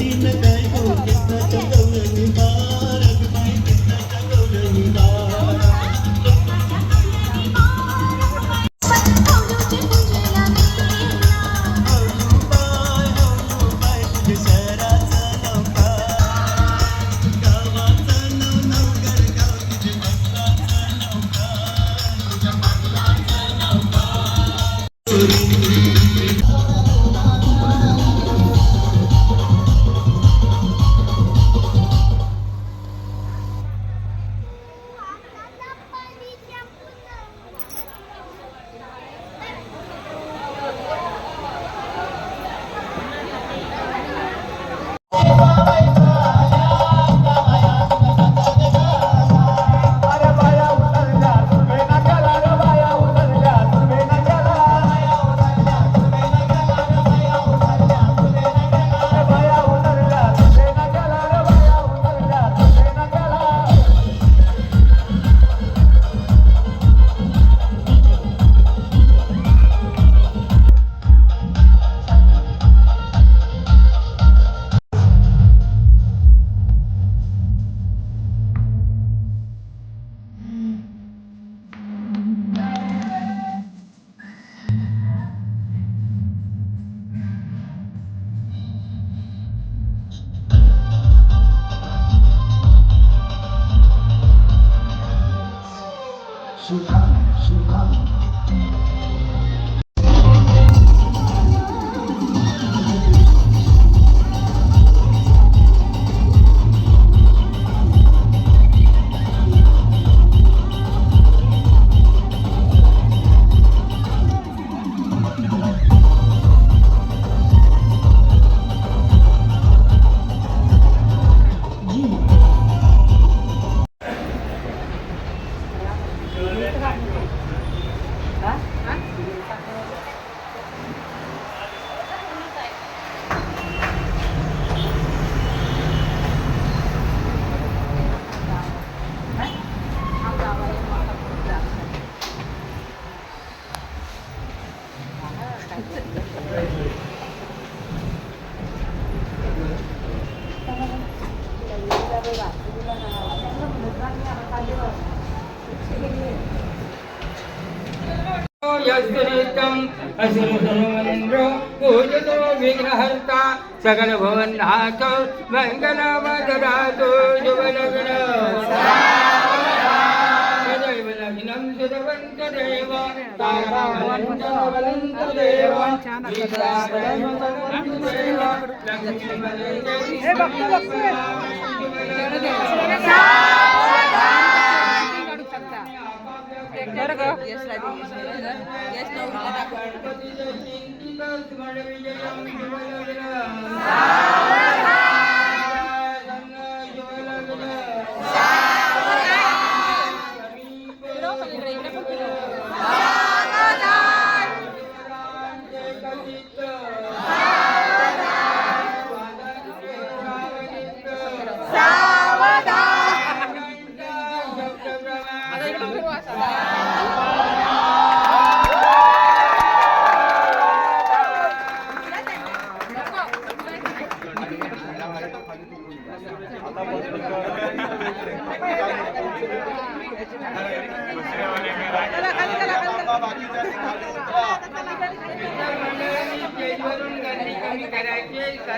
दिन गए असुरसुरमनिन्द्रो पूजतो विघ्नहर्ता सकलभवन्नाथ मङ्गलमदरातो युवनगण Gracias. बाकीच्या